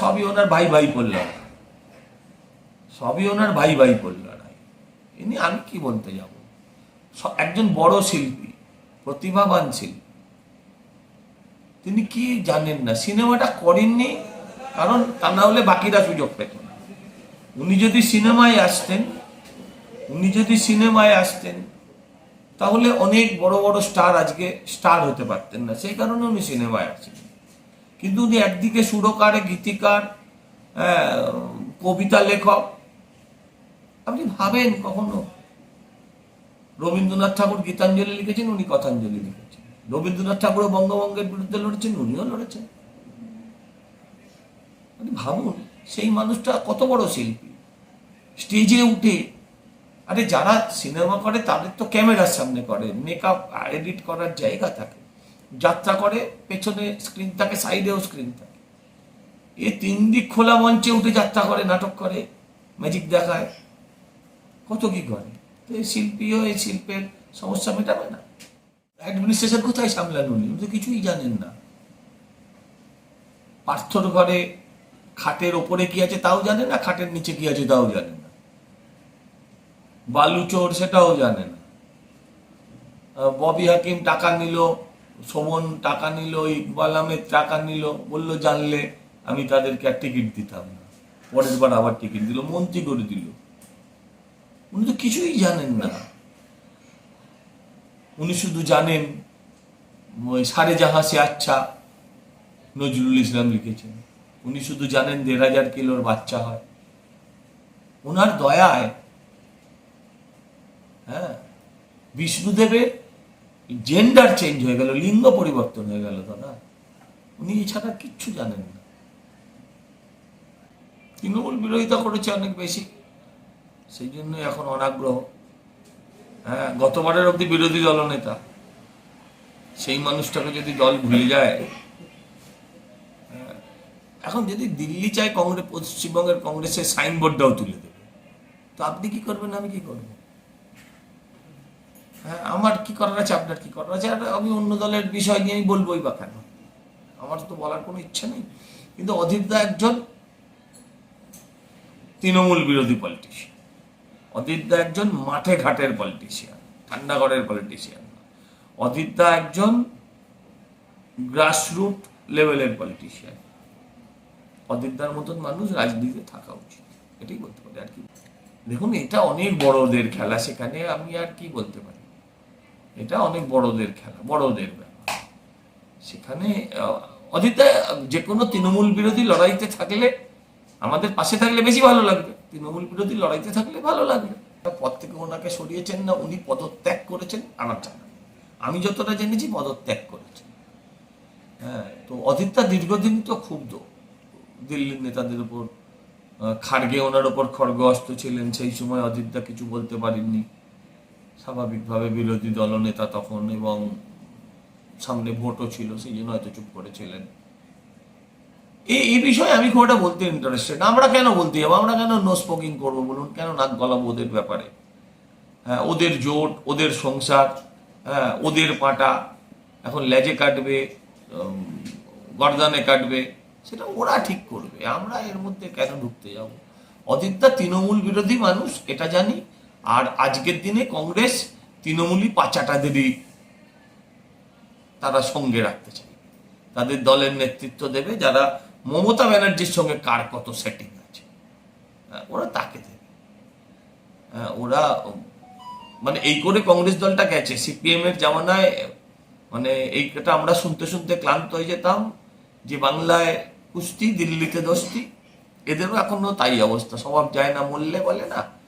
সবই ওনার ভাই ভাই পড়ল সবই ওনার ভাই ভাই পড়ল ইনি আমি কি বলতে যাব? একজন বড় শিল্পী, প্রতিভাবান শিল্পী। তিনি কি জানেন না? সিনেমাটা করেননি, কারণ তা না হলে বাকিরা সুযোগ পেত না। উনি যদি সিনেমায় আসতেন, উনি যদি সিনেমায় আসতেন, তাহলে অনেক বড় বড় স্টার আজকে স্টার হতে পারতেন না। সেই কারণে উনি সিনেমায় আসেন কিন্তু উনি একদিকে সুরকার, গীতিকার কবিতা লেখক। আপনি ভাবেন কখনো? রবীন্দ্রনাথ ঠাকুর গীতাঞ্জলি লিখেছেন, উনি কথাঞ্জলি লিখেছেন। রবীন্দ্রনাথ ঠাকুর বঙ্গভঙ্গের বিরুদ্ধে লড়েছেন, উনিও লড়েছেন। আপনি ভাবুন, সেই মানুষটা কত বড় শিল্পী। স্টেজে উঠে, আরে যারা সিনেমা করে তাদের তো ক্যামেরার সামনে করে মেকআপ এডিট করার জায়গা থাকে। যাত্রা করে, পেছনে স্ক্রিন থাকে সাইডেও স্ক্রিন থাকে। এ তিন দিক খোলা মঞ্চে উঠে যাত্রা করে, নাটক করে ম্যাজিক দেখায়। কত কি করে? তো এই শিল্পীও, এই শিল্পের সমস্যা মেটাবে না। অ্যাডমিনিস্ট্রেশন কোথায় সামলান উনি উনি তো কিছুই জানেন না। পার্থর ঘরে খাটের ওপরে কি আছে তাও জানে না, খাটের নিচে কি আছে তাও জানে না। বালু চোর সেটাও জানে না। ববি হাকিম টাকা নিল শোভন টাকা নিল, ইকবাল আহমেদ টাকা নিল, বলল, জানলে আমি তাদেরকে আর টিকিট দিতাম না। পরের বার আবার টিকিট দিল, মন্ত্রী করে দিল। উনি তো কিছুই জানেন না। উনি শুধু জানেন, ওই সারে জাহাঁ সে আচ্ছা নজরুল ইসলাম লিখেছেন। উনি শুধু জানেন দেড় হাজার কিলোর বাচ্চা হয়। ওনার দয়ায় হ্যাঁ বিষ্ণুদেবের জেন্ডার চেঞ্জ হয়ে গেল লিঙ্গ পরিবর্তন হয়ে গেল দাদা। উনি এছাড়া কিচ্ছু জানেন না। তৃণমূল বিরোধিতা করেছে অনেক বেশি। সেই জন্য এখন অনাগ্রহ। হ্যাঁ গতবারের অব্দি বিরোধী দলনেতা। সেই মানুষটাকে যদি দল ভুলে যায় হ্যাঁ, এখন যদি দিল্লি চায় কংগ্রেস পশ্চিমবঙ্গের কংগ্রেসের সাইনবোর্ডটাও তুলে দেবে। তো আপনি কি করবেন আমি কি করব? হ্যাঁ আমার কি করার আছে, আপনার কি করার আছে? আর আমি অন্য দলের বিষয় নিয়ে আমি বলবোই বা কেন? আমার তো বলার কোনো ইচ্ছা নেই। কিন্তু অধীরদা একজন তৃণমূল বিরোধী পলিটিশিয়ান অদিতদা একজন মাঠে ঘাটের পলিটিশিয়ান ঠান্ডাঘরের পলিটিশিয়ান অদিতদা একজন গ্রাসরুট লেভেলের পলিটিশিয়ান অদিতদার মতন মানুষ রাজনীতিতে থাকা উচিত। এটাই বলতে পারি আর কি। দেখুন, এটা অনেক বড়দের খেলা, সেখানে আমি আর কি বলতে পারি? এটা অনেক বড়দের খেলা, বড়দের ব্যাপার। সেখানে অদিতদা যে কোনো তৃণমূল বিরোধী লড়াইতে থাকলে, আমাদের পাশে থাকলে বেশি ভালো লাগবে। তৃণমূল বিরোধী লড়াইতে থাকলে ভালো লাগবে। পদ থেকে ওনাকে সরিয়েছেন না, উনি পদত্যাগ করেছেন আমার জানা আমি যতটা জেনেছি, পদত্যাগ করেছেন। হ্যাঁ তো অদিত্যা দীর্ঘদিন তো ক্ষুব্ধ। দিল্লির নেতাদের উপর খাড়গে ওনার ওপর খড়গহস্ত ছিলেন, সেই সময় অদিত্যা কিছু বলতে পারেননি। স্বাভাবিকভাবে বিরোধী দলনেতা তখন এবং সামনে ভোটও ছিল, সেই জন্য হয়তো চুপ করেছিলেন। এই এই বিষয়ে আমি খুব একটা বলতে ইন্টারেস্টেড আমরা কেন বলতে যাব? আমরা কেন নো স্পোকিং করব বলুন? কেন নাক গলাবো ওদের ব্যাপারে? হ্যাঁ ওদের জোট, ওদের সংসার হ্যাঁ ওদের পাটা, এখন লেজে কাটবে গর্দানে কাটবে, সেটা ওরা ঠিক করবে। আমরা এর মধ্যে কেন ঢুকতে যাব? অদিত্যা তৃণমূল বিরোধী মানুষ, এটা জানি। আর আজকের দিনে কংগ্রেস তৃণমূলী পাচাটাদেরই তারা সঙ্গে রাখতে চায়। তাদের দলের নেতৃত্ব দেবে যারা মমতা ব্যানার্জির সঙ্গে কার কত সেটিং আছে। হ্যাঁ, ওরা তাকে দেবে। হ্যাঁ, ওরা মানে এই করে কংগ্রেস দলটা গেছে। সিপিএম এর জামানায় মানে এইটা আমরা শুনতে শুনতে ক্লান্ত হয়ে যেতাম যে বাংলায় কুস্তি দিল্লিতে দোস্তি এদেরও এখনও তাই অবস্থা। স্বভাব যায় না মরলে বলে না।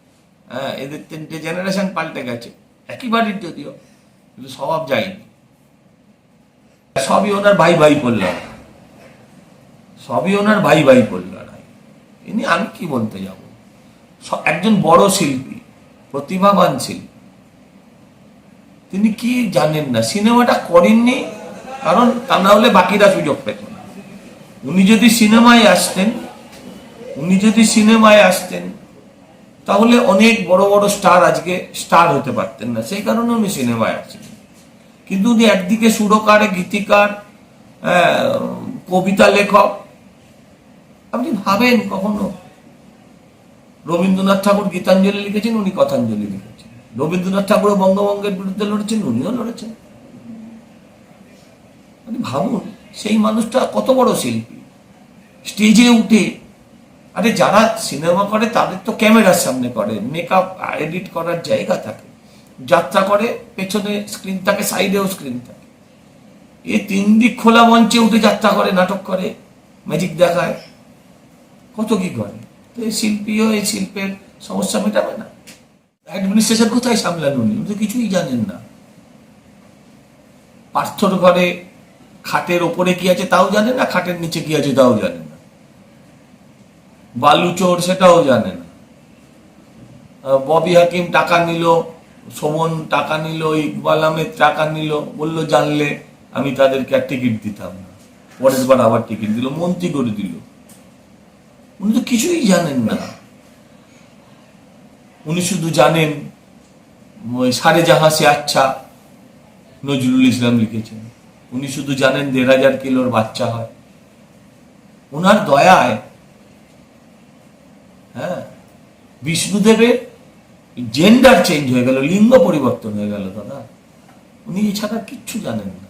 হ্যাঁ এদের তিনটে জেনারেশন পাল্টে গেছে। একই বাড়ির যদিও, কিন্তু স্বভাব যায়নি। সবই ওনার ভাই ভাই পড়ল সবই ওনার ভাই ভাই পড়ল ইনি আমি কি বলতে যাব? একজন বড় শিল্পী, প্রতিভাবান শিল্পী। তিনি কি জানেন না? সিনেমাটা করেননি, কারণ তা না হলে বাকিরা সুযোগ পেত না। উনি যদি সিনেমায় আসতেন, উনি যদি সিনেমায় আসতেন তাহলে অনেক বড় বড় স্টার আজকে স্টার হতে পারতেন না। সেই কারণে উনি সিনেমায় আসেন কিন্তু উনি একদিকে সুরকার, গীতিকার কবিতা লেখক। আপনি ভাবেন কখনো? রবীন্দ্রনাথ ঠাকুর গীতাঞ্জলি লিখেছেন, উনি কথাঞ্জলি লিখেছেন। রবীন্দ্রনাথ ঠাকুর বঙ্গবঙ্গের বিরুদ্ধে লড়েছেন, উনিও লড়েছেন। আপনি ভাবুন, সেই মানুষটা কত বড় শিল্পী। স্টেজে উঠে আরে যারা সিনেমা করে, তাদের তো ক্যামেরার সামনে করে। মেকআপ এডিট করার জায়গা থাকে। যাত্রা করে, পেছনে স্ক্রিন থাকে সাইডেও স্ক্রিন থাকে। এ তিন দিক খোলা মঞ্চে উঠে যাত্রা করে, নাটক করে ম্যাজিক দেখায়। কত কি করে? তো এই শিল্পীও এই শিল্পের সমস্যা মেটাবে না। অ্যাডমিনিস্ট্রেশন কোথায় সামলান উনি উনি তো কিছুই জানেন না। পার্থর ঘরে খাটের ওপরে কি আছে তাও জানে না, খাটের নিচে কি আছে তাও জানে না বালু চোর সেটাও জানে না। ববি হাকিম টাকা নিল শোভন টাকা নিল, ইকবাল আহমেদ টাকা নিল, বলল, জানলে আমি তাদেরকে আর টিকিট দিতাম না। পরের বার আবার টিকিট দিল, মন্ত্রী করে দিল। উনি তো কিছুই জানেন না। উনি শুধু জানেন সারে জাহাঁ সে আচ্ছা নজরুল ইসলাম লিখেছেন। উনি শুধু জানেন দেড় হাজার কিলোর বাচ্চা হয়। ওনার দয়ায় হ্যাঁ? বিষ্ণুদেবের জেন্ডার চেঞ্জ হয়ে গেল, লিঙ্গ পরিবর্তন হয়ে গেল দাদা। উনি এছাড়া কিচ্ছু জানেন না।